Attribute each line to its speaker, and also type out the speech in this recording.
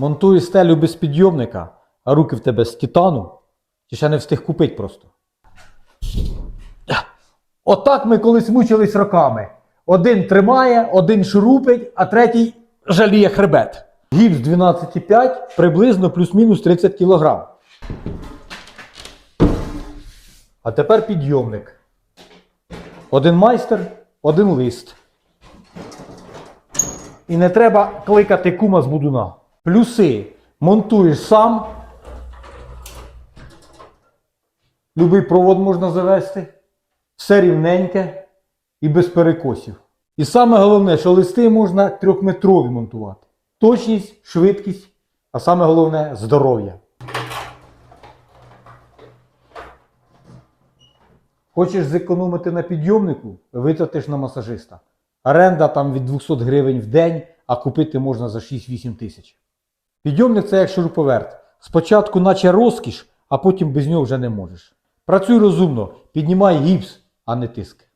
Speaker 1: Монтуєш стелю без підйомника, а руки в тебе з титану, чи ще не встиг купити просто. Отак ми колись мучились роками. Один тримає, один шурупить, а третій жаліє хребет. Гіпс 12,5 приблизно плюс-мінус 30 кг. А тепер підйомник. Один майстер, один лист. І не треба кликати кума з будуна. Плюси монтуєш сам. Любий провод можна завести. Все рівненьке і без перекосів. І саме головне, що листи можна трьохметрові монтувати. Точність, швидкість, а саме головне здоров'я. Хочеш зекономити на підйомнику, витратиш на масажиста. Оренда там від 200 гривень в день, а купити можна за 6-8 тисяч. Підйомник це як шуруповерт. Спочатку наче розкіш, а потім без нього вже не можеш. Працюй розумно, піднімай гіпс, а не тиск.